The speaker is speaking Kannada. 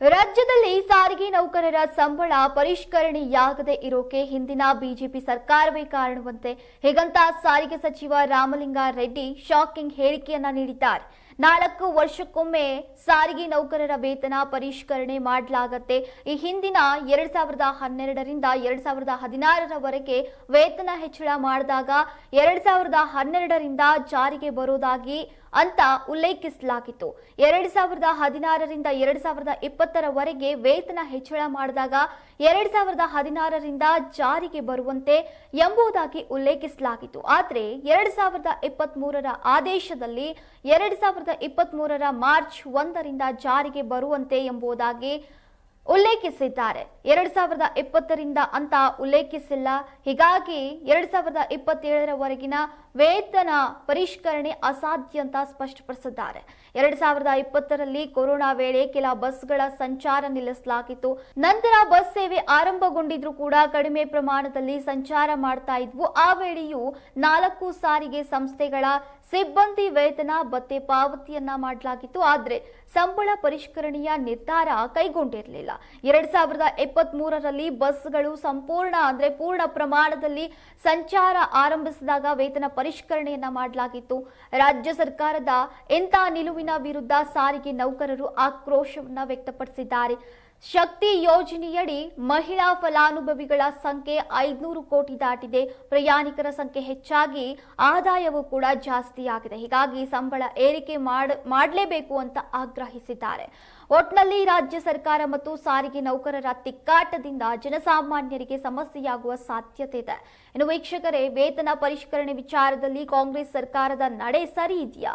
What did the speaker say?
ರಾಜ್ಯದಲ್ಲಿ ಸಾರಿಗೆ ನೌಕರರ ಸಂಬಳ ಪರಿಷ್ಕರಣೆಯಾಗದೆ ಇರೋಕೆ ಹಿಂದಿನ ಬಿಜೆಪಿ ಸರ್ಕಾರವೇ ಕಾರಣವಂತೆ ಹೀಗಂತ ಸಾರಿಗೆ ಸಚಿವ ರಾಮಲಿಂಗಾರೆಡ್ಡಿ ಶಾಕಿಂಗ್ ಹೇಳಿಕೆಯನ್ನ ನೀಡಿದ್ದಾರೆ. ನಾಲ್ಕು ವರ್ಷಕ್ಕೊಮ್ಮೆ ಸಾರಿಗೆ ನೌಕರರ ವೇತನ ಪರಿಷ್ಕರಣೆ ಮಾಡಲಾಗತ್ತೆ. ಈ ಹಿಂದಿನ ಎರಡ್ ಸಾವಿರದ ಹನ್ನೆರಡರಿಂದ ಎರಡ್ ಸಾವಿರದ ಹದಿನಾರರವರೆಗೆ ವೇತನ ಹೆಚ್ಚಳ ಮಾಡಿದಾಗ ಎರಡ್ ಸಾವಿರದ ಹನ್ನೆರಡರಿಂದ ಜಾರಿಗೆ ಬರೋದಾಗಿ ಅಂತ ಉಲ್ಲೇಖಿಸಲಾಗಿತ್ತು. ಎರಡ್ ಸಾವಿರದ ಹದಿನಾರರಿಂದ ಎರಡ್ ಸಾವಿರದ ಇಪ್ಪತ್ತರವರೆಗೆ ವೇತನ ಹೆಚ್ಚಳ ಮಾಡಿದಾಗ ಎರಡ್ ಸಾವಿರದ ಹದಿನಾರರಿಂದ ಜಾರಿಗೆ ಬರುವಂತೆ ಎಂಬುದಾಗಿ ಉಲ್ಲೇಖಿಸಲಾಗಿತ್ತು. ಆದರೆ ಎರಡ್ ಸಾವಿರದ ಇಪ್ಪತ್ತ್ ಮೂರರ ಆದೇಶದಲ್ಲಿ ಎರಡ್ ಸಾವಿರದ ಇಪ್ಪತ್ತ್ ಮೂರರ ಮಾರ್ಚ್ ಒಂದರಿಂದ ಜಾರಿಗೆ ಬರುವಂತೆ ಎಂಬುದಾಗಿ ಉಲ್ಲೇಖಿಸಿದ್ದಾರೆ. ಎರಡ್ ಸಾವಿರದ ಇಪ್ಪತ್ತರಿಂದ ಅಂತ ಉಲ್ಲೇಖಿಸಿಲ್ಲ. ಹೀಗಾಗಿ ಎರಡ್ ಸಾವಿರದ ಇಪ್ಪತ್ತೇಳರವರೆಗಿನ ವೇತನ ಪರಿಷ್ಕರಣೆ ಅಸಾಧ್ಯ ಅಂತ ಸ್ಪಷ್ಟಪಡಿಸಿದ್ದಾರೆ. ಎರಡ್ ಸಾವಿರದ ಇಪ್ಪತ್ತರಲ್ಲಿ ಕೊರೋನಾ ವೇಳೆ ಕೆಲ ಬಸ್ಗಳ ಸಂಚಾರ ನಿಲ್ಲಿಸಲಾಗಿತ್ತು. ನಂತರ ಬಸ್ ಸೇವೆ ಆರಂಭಗೊಂಡಿದ್ರು ಕೂಡ ಕಡಿಮೆ ಪ್ರಮಾಣದಲ್ಲಿ ಸಂಚಾರ ಮಾಡ್ತಾ ಇದ್ವು. ಆ ವೇಳೆಯೂ ನಾಲ್ಕು ಸಾರಿಗೆ ಸಂಸ್ಥೆಗಳ ಸಿಬ್ಬಂದಿ ವೇತನ ಭತ್ತೆ ಪಾವತಿಯನ್ನ ಮಾಡಲಾಗಿತ್ತು. ಆದ್ರೆ ಸಂಬಳ ಪರಿಷ್ಕರಣೆಯ ನಿರ್ಧಾರ ಕೈಗೊಂಡಿರಲಿಲ್ಲ. ಎರಡ್ ಸಾವಿರದ ಇಪ್ಪತ್ತ್ ಮೂರರಲ್ಲಿ ಬಸ್ಗಳು ಸಂಪೂರ್ಣ ಅಂದ್ರೆ ಪೂರ್ಣ ಪ್ರಮಾಣದಲ್ಲಿ ಸಂಚಾರ ಆರಂಭಿಸಿದಾಗ ವೇತನ ಪರಿಷ್ಕರಣೆಯನ್ನ ಮಾಡಲಾಗಿತ್ತು. ರಾಜ್ಯ ಸರ್ಕಾರದ ಎಂಥ ನಿಲುವಿನ ವಿರುದ್ಧ ಸಾರಿಗೆ ನೌಕರರು ಆಕ್ರೋಶವನ್ನ ವ್ಯಕ್ತಪಡಿಸಿದ್ದಾರೆ. ಶಕ್ತಿ ಯೋಜನೆಯಡಿ ಮಹಿಳಾ ಫಲಾನುಭವಿಗಳ ಸಂಖ್ಯೆ ಐದುನೂರು ಕೋಟಿ ದಾಟಿದೆ. ಪ್ರಯಾಣಿಕರ ಸಂಖ್ಯೆ ಹೆಚ್ಚಾಗಿ ಆದಾಯವೂ ಕೂಡ ಜಾಸ್ತಿಯಾಗಿದೆ. ಹೀಗಾಗಿ ಸಂಬಳ ಏರಿಕೆ ಮಾಡ, ಮಾಡಲೇಬೇಕು ಅಂತ ಆಗ್ರಹಿಸಿದ್ದಾರೆ. ಒಟ್ನಲ್ಲಿ ರಾಜ್ಯ ಸರ್ಕಾರ ಮತ್ತು ಸಾರಿಗೆ ನೌಕರರ ತಿಕ್ಕಾಟದಿಂದ ಜನಸಾಮಾನ್ಯರಿಗೆ ಸಮಸ್ಯೆಯಾಗುವ ಸಾಧ್ಯತೆ ಇದೆ. ಇನ್ನು ವೀಕ್ಷಕರೇ, ವೇತನ ಪರಿಷ್ಕರಣೆ ವಿಚಾರದಲ್ಲಿ ಕಾಂಗ್ರೆಸ್ ಸರ್ಕಾರದ ನಡೆ ಸರಿ ಇದೆಯಾ?